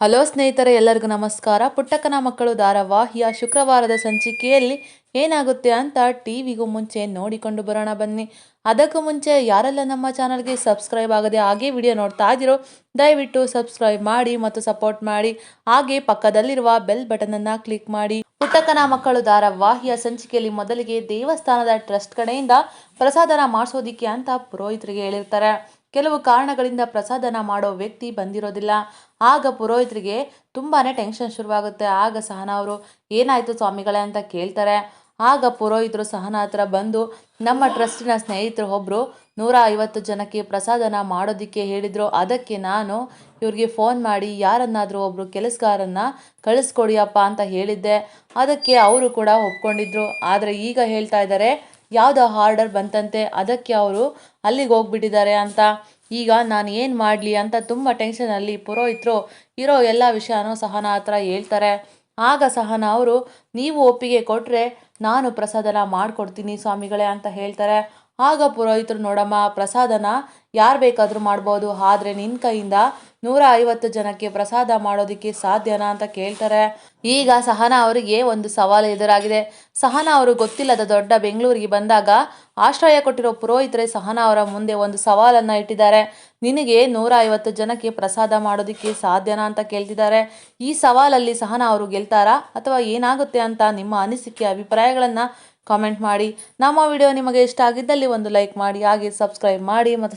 Hello ಸ್ನೇಹಿತರೆ, ಎಲ್ಲರಿಗೂ ನಮಸ್ಕಾರ. ಪುಟ್ಟಕ್ಕನ ಮಕ್ಕಳು ಧಾರಾವಾಹಿಯ ಶುಕ್ರವಾರದ ಸಂಚಿಕೆಯಲ್ಲಿ ಏನಾಗುತ್ತೆ ಅಂತ ಟಿವಿಗೂ ಮುಂಚೆ ನೋಡಿಕೊಂಡು ಬರೋಣ ಬನ್ನಿ. ಅದಕ್ಕೂ ಮುಂಚೆ ಯಾರೆಲ್ಲ ನಮ್ಮ ಚಾನಲ್ಗೆ ಸಬ್ಸ್ಕ್ರೈಬ್ ಆಗದೆ ಹಾಗೆ ವಿಡಿಯೋ ನೋಡ್ತಾ ಇದ್ದೀರೋ, ದಯವಿಟ್ಟು ಸಬ್ಸ್ಕ್ರೈಬ್ ಮಾಡಿ ಮತ್ತು ಸಪೋರ್ಟ್ ಮಾಡಿ. ಹಾಗೆ ಪಕ್ಕದಲ್ಲಿರುವ ಬೆಲ್ ಬಟನನ್ನು ಕ್ಲಿಕ್ ಮಾಡಿ. ಪುಟ್ಟಕ್ಕನ ಮಕ್ಕಳು ಧಾರಾವಾಹಿಯ ಸಂಚಿಕೆಯಲ್ಲಿ ಮೊದಲಿಗೆ ದೇವಸ್ಥಾನದ ಟ್ರಸ್ಟ್ ಕಡೆಯಿಂದ ಪ್ರಸಾದನ ಮಾಡಿಸೋದಿಕ್ಕೆ ಅಂತ ಪುರೋಹಿತರಿಗೆ ಹೇಳಿರ್ತಾರೆ. ಕೆಲವು ಕಾರಣಗಳಿಂದ ಪ್ರಸಾದನ ಮಾಡೋ ವ್ಯಕ್ತಿ ಬಂದಿರೋದಿಲ್ಲ. ಆಗ ಪುರೋಹಿತರಿಗೆ ತುಂಬಾ ಟೆನ್ಷನ್ ಶುರುವಾಗುತ್ತೆ. ಆಗ ಸಹನ ಅವರು, ಏನಾಯಿತು ಸ್ವಾಮಿಗಳೇ? ಅಂತ ಕೇಳ್ತಾರೆ. ಆಗ ಪುರೋಹಿತರು ಸಹನ ಹತ್ರ ಬಂದು, ನಮ್ಮ ಟ್ರಸ್ಟಿನ ಸ್ನೇಹಿತರು ಒಬ್ಬರು ನೂರ ಐವತ್ತು ಜನಕ್ಕೆ ಪ್ರಸಾದನ ಮಾಡೋದಕ್ಕೆ ಹೇಳಿದರು. ಅದಕ್ಕೆ ನಾನು ಇವ್ರಿಗೆ ಫೋನ್ ಮಾಡಿ ಯಾರನ್ನಾದರೂ ಒಬ್ಬರು ಕೆಲಸಗಾರನ್ನ ಕಳಿಸ್ಕೊಡಿಯಪ್ಪ ಅಂತ ಹೇಳಿದ್ದೆ. ಅದಕ್ಕೆ ಅವರು ಕೂಡ ಒಪ್ಕೊಂಡಿದ್ರು. ಆದರೆ ಈಗ ಹೇಳ್ತಾ ಇದ್ದಾರೆ ಯಾವುದೋ ಆರ್ಡರ್ ಬಂತಂತೆ ಅದಕ್ಕೆ ಅವರು ಅಲ್ಲಿಗೆ ಹೋಗ್ಬಿಟ್ಟಿದ್ದಾರೆ ಅಂತ. ಈಗ ನಾನು ಏನು ಮಾಡಲಿ ಅಂತ ತುಂಬ ಟೆನ್ಷನಲ್ಲಿ ಪುರೋಹಿತರು ಇರೋ ಎಲ್ಲ ವಿಷಯನೂ ಸಹನ ಹತ್ರ ಹೇಳ್ತಾರೆ. ಆಗ ಸಹನ ಅವರು, ನೀವು ಒಪ್ಪಿಗೆ ಕೊಟ್ಟರೆ ನಾನು ಪ್ರಸಾದನ ಮಾಡಿಕೊಡ್ತೀನಿ ಸ್ವಾಮಿಗಳೇ ಅಂತ ಹೇಳ್ತಾರೆ. ಆಗ ಪುರೋಹಿತರು, ನೋಡಮ್ಮ, ಪ್ರಸಾದನ ಯಾರು ಬೇಕಾದರೂ ಮಾಡ್ಬೋದು. ಆದರೆ ನಿನ್ನ ಕೈಯಿಂದ ನೂರ ಐವತ್ತು ಜನಕ್ಕೆ ಪ್ರಸಾದ ಮಾಡೋದಕ್ಕೆ ಸಾಧ್ಯನಾ ಅಂತ ಕೇಳ್ತಾರೆ. ಈಗ ಸಹನಾ ಅವರಿಗೆ ಒಂದು ಸವಾಲು ಎದುರಾಗಿದೆ. ಸಹನಾ ಅವರು ಗೊತ್ತಿಲ್ಲದ ದೊಡ್ಡ ಬೆಂಗಳೂರಿಗೆ ಬಂದಾಗ ಆಶ್ರಯ ಕೊಟ್ಟಿರೋ ಪುರೋಹಿತರೆ ಸಹನಾ ಅವರ ಮುಂದೆ ಒಂದು ಸವಾಲನ್ನು ಇಟ್ಟಿದ್ದಾರೆ. ನಿನಗೆ ನೂರ ಐವತ್ತು ಜನಕ್ಕೆ ಪ್ರಸಾದ ಮಾಡೋದಕ್ಕೆ ಸಾಧ್ಯನಾ ಅಂತ ಕೇಳ್ತಿದ್ದಾರೆ. ಈ ಸವಾಲಲ್ಲಿ ಸಹನಾ ಅವರು ಗೆಲ್ತಾರಾ ಅಥವಾ ಏನಾಗುತ್ತೆ ಅಂತ ನಿಮ್ಮ ಅನಿಸಿಕೆ, ಅಭಿಪ್ರಾಯಗಳನ್ನು ಕಾಮೆಂಟ್ ಮಾಡಿ. ನಮ್ಮ ವಿಡಿಯೋ ನಿಮಗೆ ಇಷ್ಟ ಆಗಿದ್ದಲ್ಲಿ ಒಂದು ಲೈಕ್ ಮಾಡಿ, ಹಾಗೆ ಸಬ್ಸ್ಕ್ರೈಬ್ ಮಾಡಿ ಮತ್ತು